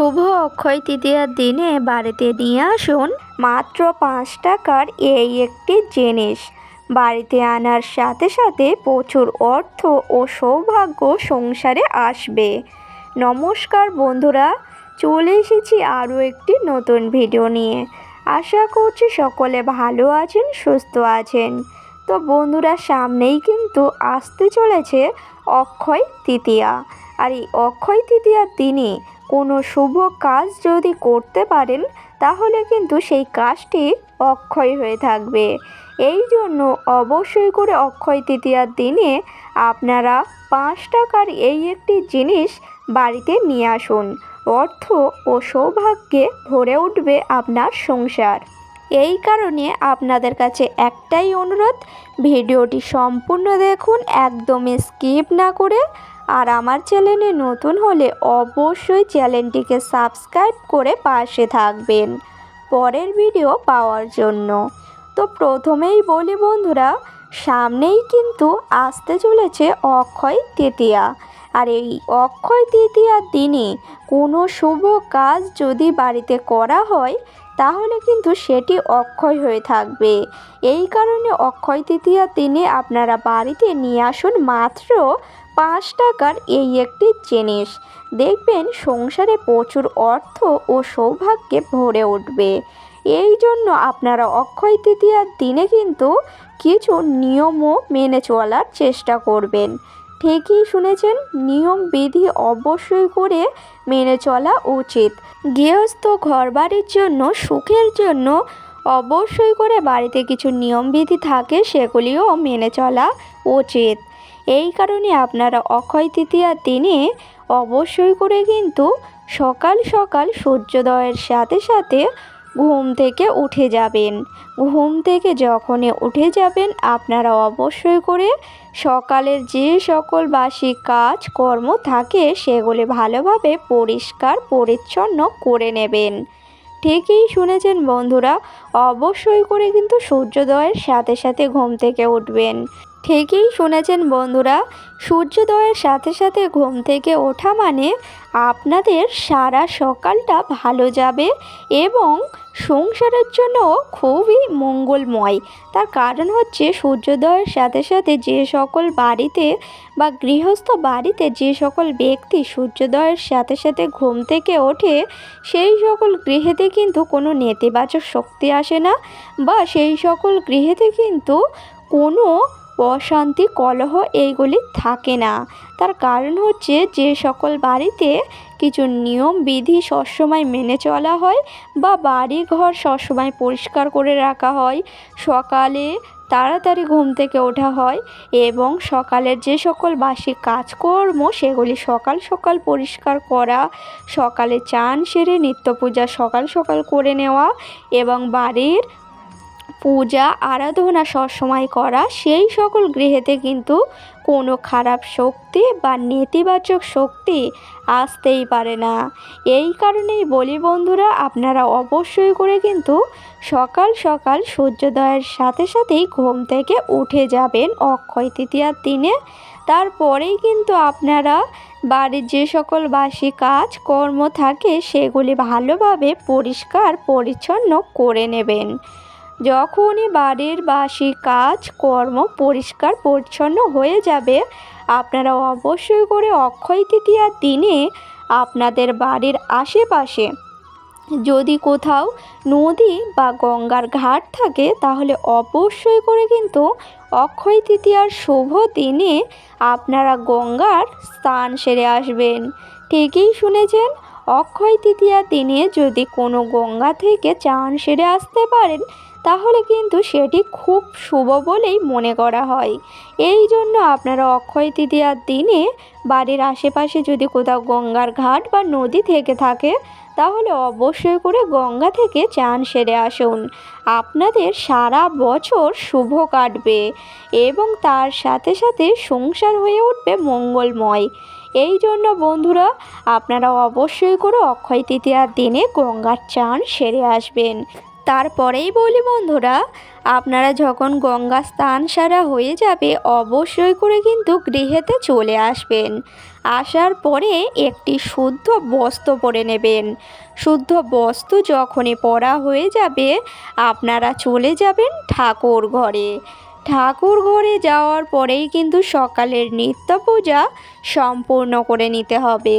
শুভ অক্ষয় তৃতীয়ার দিনে বাড়িতে নিয়ে আসুন মাত্র পাঁচ টাকার এই একটি জিনিস। বাড়িতে আনার সাথে সাথে প্রচুর অর্থ ও সৌভাগ্য সংসারে আসবে। নমস্কার বন্ধুরা, চলে এসেছি আরও একটি নতুন ভিডিও নিয়ে। আশা করছি সকলে ভালো আছেন, সুস্থ আছেন। তো বন্ধুরা, সামনেই কিন্তু আসতে চলেছে অক্ষয় তৃতীয়া। আর এই অক্ষয় তৃতীয়ার দিনে কোনো শুভ কাজ যদি করতে পারেন, তাহলে কিন্তু সেই কাজটি অক্ষয় হয়ে থাকবে। এই জন্য অবশ্যই করে অক্ষয় তৃতীয়ার দিনে আপনারা পাঁচ টাকার এই একটি জিনিস বাড়িতে নিয়ে আসুন। অর্থ ও সৌভাগ্যে ভরে উঠবে আপনার সংসার। এই কারণে আপনাদের কাছে একটাই অনুরোধ, ভিডিওটি সম্পূর্ণ দেখুন, একদমই স্কিপ না করে আর আমার চ্যানেলে নতুন হলে অবশ্যই চ্যানেলটিকে সাবস্ক্রাইব করে পাশে থাকবেন। পরের ভিডিও পাওয়ার জন্য। তো প্রথমেই বলি বন্ধুরা, সামনেই কিন্তু আসতে চলেছে অক্ষয় তৃতীয়া। আর এই অক্ষয় তৃতীয়ার দিনে কোনো শুভ কাজ যদি বাড়িতে করা হয় তাহলে কিন্তু সেটি অক্ষয় হয়ে থাকবে। এই কারণে অক্ষয় তৃতীয়ার দিনে আপনারা বাড়িতে নিয়ে আসুন মাত্র পাঁচ টাকার এই একটি জিনিস। দেখবেন সংসারে প্রচুর অর্থ ও সৌভাগ্যে ভরে উঠবে। এই জন্য আপনারা অক্ষয় তৃতীয়ার দিনে কিন্তু কিছু নিয়মও মেনে চলার চেষ্টা করবেন। ঠিকই শুনেছেন, নিয়ম বিধি অবশ্যই করে মেনে চলা উচিত। গৃহস্থ ঘরবাড়ির জন্য, সুখের জন্য অবশ্যই করে বাড়িতে কিছু নিয়মবিধি থাকে, সেগুলিও মেনে চলা উচিত। এই কারণে আপনারা অক্ষয় তৃতীয়ার দিনে অবশ্যই করে কিন্তু সকাল সকাল সূর্যোদয়ের সাথে সাথে ঘুম থেকে উঠে যাবেন। ঘুম থেকে যখনই উঠে যাবেন, আপনারা অবশ্যই করে সকালের যে সকল বাসি কাজ, কর্ম থাকে, সেগুলি ভালোভাবে পরিষ্কার, পরিচ্ছন্ন করে নেবেন। ঠিকই শুনেছেন বন্ধুরা, অবশ্যই করে কিন্তু সূর্যোদয়ের সাথে সাথে ঘুম থেকে উঠবেন। ঠিকই শুনেছেন বন্ধুরা, সূর্যোদয়ের সাথে সাথে ঘুম থেকে ওঠা মানে আপনাদের সারা সকালটা ভালো যাবে এবং সংসারের জন্য খুবই মঙ্গলময়। তার কারণ হচ্ছে সূর্যোদয়ের সাথে সাথে যে সকল বাড়িতে বা গৃহস্থ বাড়িতে যে সকল ব্যক্তি সূর্যোদয়ের সাথে সাথে ঘুম থেকে ওঠে, সেই সকল গৃহেতে কিন্তু কোনো নেতিবাচক শক্তি আসে না বা সেই সকল গৃহেতে কিন্তু কোনো অশান্তি, কলহ এইগুলি থাকে না। তার কারণ হচ্ছে যে সকল বাড়িতে কিছু নিয়ম, বিধি সবসময় মেনে চলা হয় বা বাড়ি ঘর সবসময় পরিষ্কার করে রাখা হয়। সকালে তাড়াতাড়ি ঘুম থেকে ওঠা হয় এবং সকালের যে সকল বাসি কাজকর্ম, সেগুলি সকাল সকাল পরিষ্কার করা, সকালে চান সেরে নিত্য পূজা সকাল সকাল করে নেওয়া এবং বাড়ির পূজা, আরাধনা সবসময় করা, সেই সকল গৃহেতে কিন্তু কোনো খারাপ শক্তি বা নেতিবাচক শক্তি আসতেই পারে না। এই কারণেই বলি বন্ধুরা, আপনারা অবশ্যই করে কিন্তু সকাল সকাল সূর্যোদয়ের সাথে সাথেই ঘুম থেকে উঠে যাবেন অক্ষয় তৃতীয়ার দিনে। তারপরেই কিন্তু আপনারা বাড়ির যে সকল বাসি কাজ, কর্ম থাকে, সেগুলি ভালোভাবে পরিষ্কার, পরিচ্ছন্ন করে নেবেন। যখনই বাড়ির বাসি কাজ, কর্ম পরিষ্কার, পরিচ্ছন্ন হয়ে যাবে, আপনারা অবশ্যই করে অক্ষয় তৃতীয়ার দিনে আপনাদের বাড়ির আশেপাশে যদি কোথাও নদী বা গঙ্গার ঘাট থাকে, তাহলে অবশ্যই করে কিন্তু অক্ষয় তৃতীয়ার শুভ দিনে আপনারা গঙ্গার স্থান সেরে আসবেন। ঠিকই শুনেছেন, অক্ষয় তৃতীয়ার দিনে যদি কোনো গঙ্গা থেকে চান সেরে আসতে পারেন তাহলে কিন্তু সেটি খুব শুভ বলেই মনে করা হয়। এই জন্য আপনারা অক্ষয় তৃতীয়ার দিনে বাড়ির আশেপাশে যদি কোথাও গঙ্গার ঘাট বা নদী থেকে থাকে, তাহলে অবশ্যই করে গঙ্গা থেকে চান সেরে আসুন। আপনাদের সারা বছর শুভ কাটবে এবং তার সাথে সাথে সংসার হয়ে উঠবে মঙ্গলময়। এই জন্য বন্ধুরা, আপনারা অবশ্যই করে অক্ষয় তৃতীয়ার দিনে গঙ্গার চান সেরে আসবেন। তারপরেই বলি বন্ধুরা, আপনারা যখন গঙ্গা স্থান সারা হয়ে যাবে, অবশ্যই করে কিন্তু গৃহেতে চলে আসবেন। আসার পরে একটি শুদ্ধ বস্ত্র পরে নেবেন। শুদ্ধ বস্ত্র যখনই পরা হয়ে যাবে, আপনারা চলে যাবেন ঠাকুর ঘরে। ঠাকুর ঘরে যাওয়ার পরেই কিন্তু সকালের নিত্য পূজা সম্পূর্ণ করে নিতে হবে।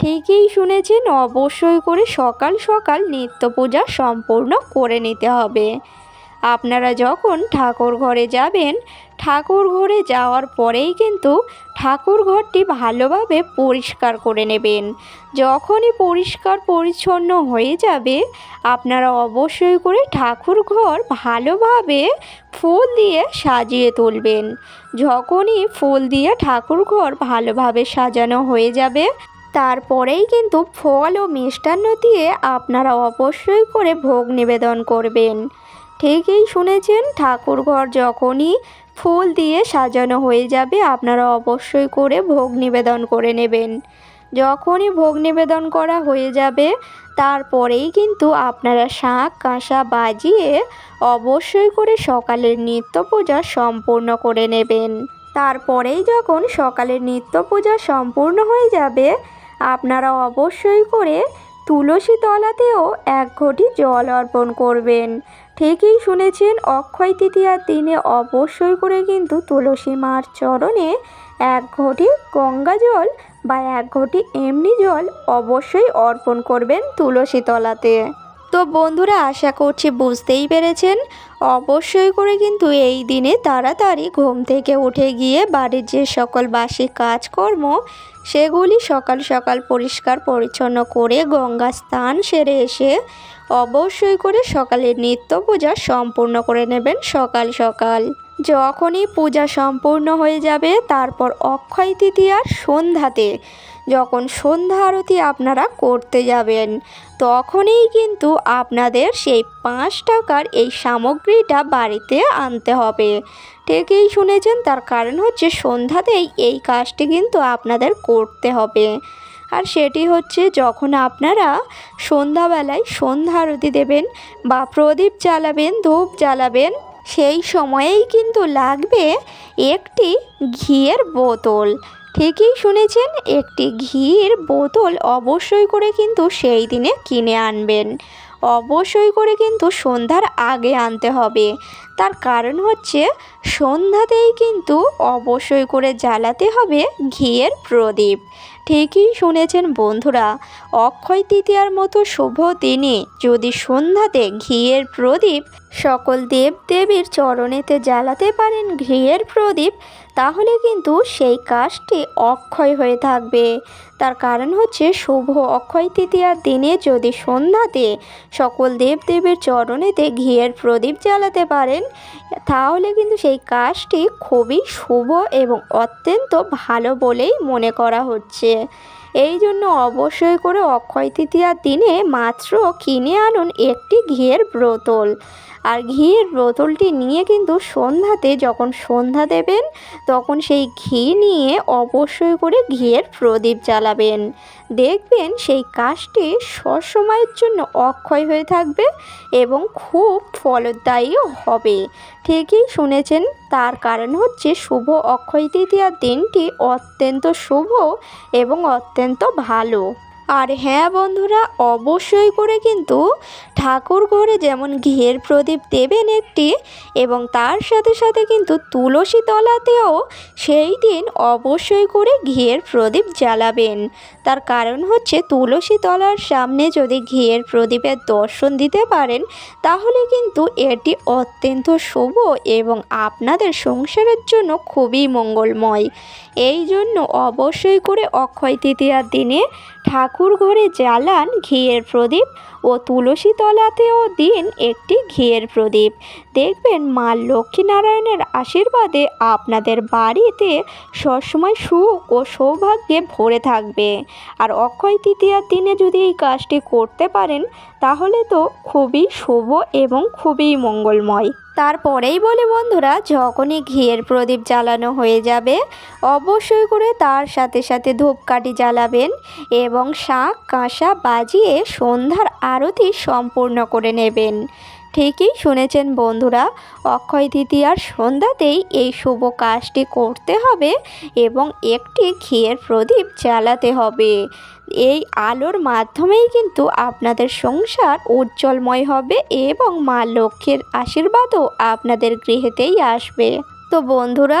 ঠিকই শুনেছেন, অবশ্যই করে সকাল সকাল নিত্য পূজা সম্পূর্ণ করে নিতে হবে। আপনারা যখন ঠাকুর ঘরে যাবেন, ঠাকুর ঘরে যাওয়ার পরেই কিন্তু ঠাকুর ঘরটি ভালোভাবে পরিষ্কার করে নেবেন। যখনই পরিষ্কার পরিচ্ছন্ন হয়ে যাবে, আপনারা অবশ্যই করে ঠাকুর ঘর ভালোভাবে ফুল দিয়ে সাজিয়ে তুলবেন। যখনই ফুল দিয়ে ঠাকুর ঘর ভালোভাবে সাজানো হয়ে যাবে তারপরেই কিন্তু ফল ও মিষ্টান্ন দিয়ে আপনারা অবশ্যই করে ভোগ নিবেদন করবেন। ঠিকই শুনেছেন ঠাকুর ঘর যখনই ফুল দিয়ে সাজানো হয়ে যাবে, আপনারা অবশ্যই করে ভোগ নিবেদন করে নেবেন। যখনই ভোগ নিবেদন করা হয়ে যাবে, তারপরেই কিন্তু আপনারা শাঁখ, কাঁসা বাজিয়ে অবশ্যই করে সকালের নিত্য পূজা সম্পূর্ণ করে নেবেন। তারপরেই যখন সকালের নিত্য পূজা সম্পূর্ণ হয়ে যাবে আপনারা অবশ্যই করে তুলসী তলাতেও এক ঘটি জল অর্পণ করবেন। ঠিকই শুনেছেন, অক্ষয় তৃতীয়ার দিনে অবশ্যই করে কিন্তু তুলসী মার চরণে এক ঘটি গঙ্গা জল বা এক ঘটি এমনি জল অবশ্যই অর্পণ করবেন তুলসী তলাতে। তো বন্ধুরা আশা করছি বুঝতেই পেরেছেন। অবশ্যই করে কিন্তু এই দিনে তাড়াতাড়ি ঘুম থেকে উঠে গিয়ে বাড়ির যে সকল বাসি কাজকর্ম, সেগুলি সকাল সকাল পরিষ্কার পরিচ্ছন্ন করে গঙ্গা স্থান সেরে এসে অবশ্যই করে সকালের নিত্য পূজা সম্পূর্ণ করে নেবেন সকাল সকাল। যখনই পূজা সম্পূর্ণ হয়ে যাবে, তারপর অক্ষয় তৃতীয়ার সন্ধ্যাতে, যখন সন্ধ্যা আরতি আপনারা করতে যাবেন, তখনই কিন্তু আপনাদের সেই পাঁচ টাকার এই সামগ্রীটা বাড়িতে আনতে হবে। ঠিকই শুনেছেন, তার কারণ হচ্ছে সন্ধ্যাতেই এই কাজটি কিন্তু আপনাদের করতে হবে। আর সেটি হচ্ছে যখন আপনারা সন্ধ্যাবেলায় সন্ধ্যা আরতি দেবেন বা প্রদীপ জ্বালাবেন, ধূপ জ্বালাবেন সেই সময়েই কিন্তু লাগবে একটি ঘিয়ের বোতল। ঠিকই শুনেছেন, একটি ঘির বোতল অবশ্যই করে কিন্তু সেই দিনে কিনে আনবেন। অবশ্যই করে কিন্তু সন্ধ্যার আগে আনতে হবে। তার কারণ হচ্ছে, সন্ধ্যাতেই কিন্তু অবশ্যই করে জ্বালাতে হবে ঘিয়ের প্রদীপ। ঠিকই শুনেছেন বন্ধুরা, অক্ষয় তৃতীয়ার মতো শুভ দিনে যদি সন্ধ্যাতে ঘিয়ের প্রদীপ সকল দেব দেবীর চরণেতে জ্বালাতে পারেন, ঘিয়ের প্রদীপ তাহলে কিন্তু সেই কাজটি অক্ষয় হয়ে থাকবে। তার কারণ হচ্ছে শুভ অক্ষয় তৃতীয়ার দিনে যদি সন্ধ্যাতে সকল দেবদেবীর চরণেতে ঘিয়ের প্রদীপ জ্বালাতে পারেন, তাহলে কিন্তু সেই কাজটি খুবই শুভ এবং অত্যন্ত ভালো বলেই মনে করা হচ্ছে। এই জন্য অবশ্যই করে অক্ষয় তৃতীয়ার দিনে মাত্র কিনে আনুন একটি ঘিয়ের বোতল। আর ঘিয়ের বোতলটি নিয়ে কিন্তু সন্ধ্যাতে যখন সন্ধ্যা দেবেন, তখন সেই ঘি নিয়ে অবশ্যই করে ঘিয়ের প্রদীপ জ্বালাবেন। দেখবেন সেই কাজটি সবসময়ের জন্য অক্ষয় হয়ে থাকবে এবং খুব ফলদায়ীও হবে। ঠিকই শুনেছেন, তার কারণ হচ্ছে শুভ অক্ষয় তৃতীয়ার দিনটি অত্যন্ত শুভ এবং অত্যন্ত ভালো। আর হ্যাঁ বন্ধুরা, অবশ্যই করে কিন্তু ঠাকুর ঘরে যেমন ঘিয়ের প্রদীপ দেবেন একটি এবং তার সাথে সাথে কিন্তু তুলসী তলাতেও সেই দিন অবশ্যই করে ঘিয়ের প্রদীপ জ্বালাবেন। তার কারণ হচ্ছে তুলসী তলার সামনে যদি ঘিয়ের প্রদীপের দর্শন দিতে পারেন, তাহলে কিন্তু এটি অত্যন্ত শুভ এবং আপনাদের সংসারের জন্য খুবই মঙ্গলময়। এই জন্য অবশ্যই করে অক্ষয় তৃতীয়ার দিনে ঠাকুর ঘরে জ্বালান ঘিয়ের প্রদীপ ও তুলসী তলাতেও দিন একটি ঘিয়ের প্রদীপ। দেখবেন মা লক্ষ্মীনারায়ণের আশীর্বাদে আপনাদের বাড়িতে সবসময় সুখ ও সৌভাগ্যে ভরে থাকবে। আর অক্ষয় তৃতীয়ার দিনে যদি এই কাজটি করতে পারেন, তাহলে তো খুবই শুভ এবং খুবই মঙ্গলময়। তারপরেই বলি, বন্ধুরা, যখনই ঘিয়ের প্রদীপ জ্বালানো হয়ে যাবে, অবশ্যই করে তার সাথে সাথে ধূপকাঠি জ্বালাবেন এবং শাঁখ, কাঁসা বাজিয়ে সন্ধ্যার আরতি সম্পূর্ণ করে নেবেন। ঠিকই শুনেছেন বন্ধুরা। অক্ষয় তৃতীয়ার সন্ধ্যাতেই এই শুভ কাজটি করতে হবে এবং একটি ঘিয়ের প্রদীপ জ্বালাতে হবে। এই আলোর মাধ্যমেই কিন্তু আপনাদের সংসার উজ্জ্বলময় হবে এবং মা লক্ষ্মীর আশীর্বাদও আপনাদের গৃহেতেই আসবে। তো বন্ধুরা